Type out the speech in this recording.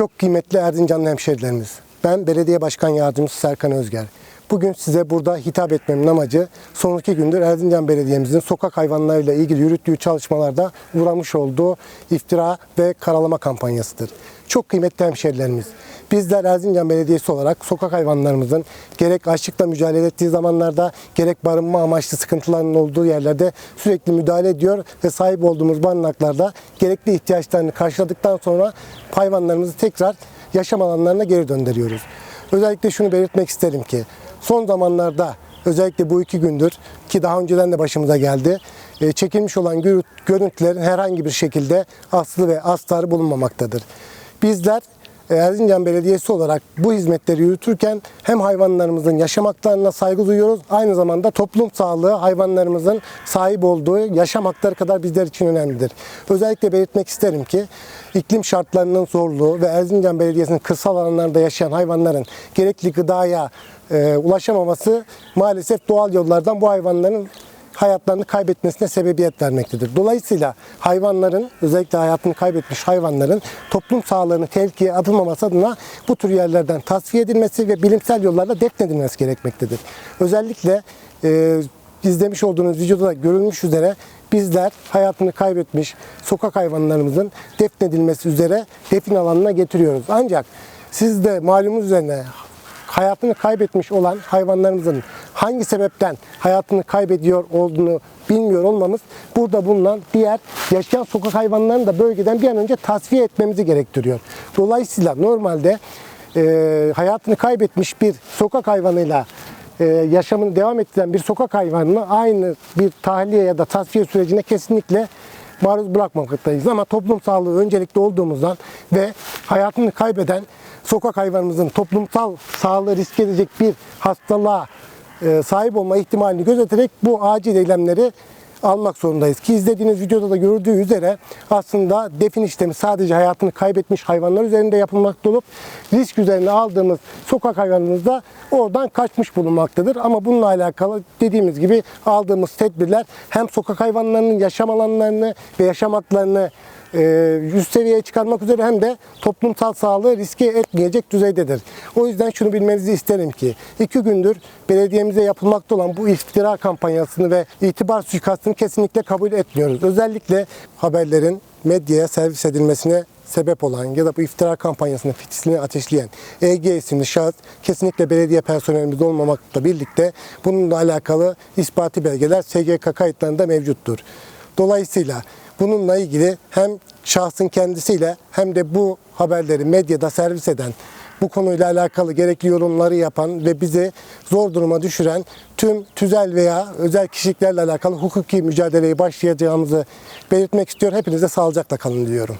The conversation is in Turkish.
Çok kıymetli Erzincanlı hemşerilerimiz. Ben Belediye Başkan Yardımcısı Serkan Özger. Bugün size burada hitap etmemin amacı son iki gündür Erzincan Belediye'mizin sokak hayvanlarıyla ilgili yürüttüğü çalışmalarda uğramış olduğu iftira ve karalama kampanyasıdır. Çok kıymetli hemşerilerimiz. Bizler Erzincan Belediyesi olarak sokak hayvanlarımızın gerek açlıkla mücadele ettiği zamanlarda gerek barınma amaçlı sıkıntılarının olduğu yerlerde sürekli müdahale ediyor ve sahip olduğumuz barınaklarda gerekli ihtiyaçlarını karşıladıktan sonra hayvanlarımızı tekrar yaşam alanlarına geri döndürüyoruz. Özellikle şunu belirtmek isterim ki son zamanlarda özellikle bu iki gündür ki daha önceden de başımıza geldi e, çekilmiş olan görü- görüntülerin herhangi bir şekilde aslı ve astarı bulunmamaktadır. Bizler Erzincan Belediyesi olarak bu hizmetleri yürütürken hem hayvanlarımızın yaşam haklarına saygı duyuyoruz, aynı zamanda toplum sağlığı hayvanlarımızın sahip olduğu yaşam hakları kadar bizler için önemlidir. Özellikle belirtmek isterim ki iklim şartlarının zorluğu ve Erzincan Belediyesi'nin kırsal alanlarda yaşayan hayvanların gerekli gıdaya e, ulaşamaması maalesef doğal yollardan bu hayvanların hayatlarını kaybetmesine sebebiyet vermektedir. Dolayısıyla hayvanların özellikle hayatını kaybetmiş hayvanların toplum sağlığını tehlikeye atılmaması adına bu tür yerlerden tasfiye edilmesi ve bilimsel yollarla defnedilmesi gerekmektedir. Özellikle e, izlemiş olduğunuz videoda da görülmüş üzere bizler hayatını kaybetmiş sokak hayvanlarımızın defnedilmesi üzere defin alanına getiriyoruz. Ancak siz de malumunuz üzerine hayatını kaybetmiş olan hayvanlarımızın hangi sebepten hayatını kaybediyor olduğunu bilmiyor olmamız burada bulunan diğer yaşayan sokak hayvanlarını da bölgeden bir an önce tasfiye etmemizi gerektiriyor. Dolayısıyla normalde e, hayatını kaybetmiş bir sokak hayvanıyla e, yaşamını devam ettiren bir sokak hayvanını aynı bir tahliye ya da tasfiye sürecine kesinlikle maruz bırakmamaktayız. Ama toplum sağlığı öncelikli olduğumuzdan ve hayatını kaybeden sokak hayvanımızın toplumsal sağlığı risk edecek bir hastalığa e, sahip olma ihtimalini gözeterek bu acil eylemleri almak zorundayız. Ki izlediğiniz videoda da gördüğü üzere aslında defin işlemi sadece hayatını kaybetmiş hayvanlar üzerinde yapılmakta olup risk üzerine aldığımız sokak hayvanımız da oradan kaçmış bulunmaktadır. Ama bununla alakalı dediğimiz gibi aldığımız tedbirler hem sokak hayvanlarının yaşam alanlarını ve yaşam haklarını e, üst seviyeye çıkarmak üzere hem de toplumsal sağlığı riske etmeyecek düzeydedir. O yüzden şunu bilmenizi isterim ki iki gündür belediyemize yapılmakta olan bu iftira kampanyasını ve itibar suikastını kesinlikle kabul etmiyoruz. Özellikle haberlerin medyaya servis edilmesine sebep olan ya da bu iftira kampanyasının fitilini ateşleyen EG isimli şahıs kesinlikle belediye personelimiz olmamakla birlikte bununla alakalı ispati belgeler SGK kayıtlarında mevcuttur. Dolayısıyla bununla ilgili hem şahsın kendisiyle hem de bu haberleri medyada servis eden, bu konuyla alakalı gerekli yorumları yapan ve bizi zor duruma düşüren tüm tüzel veya özel kişiliklerle alakalı hukuki mücadeleyi başlayacağımızı belirtmek istiyor. Hepinize sağlıcakla kalın diliyorum.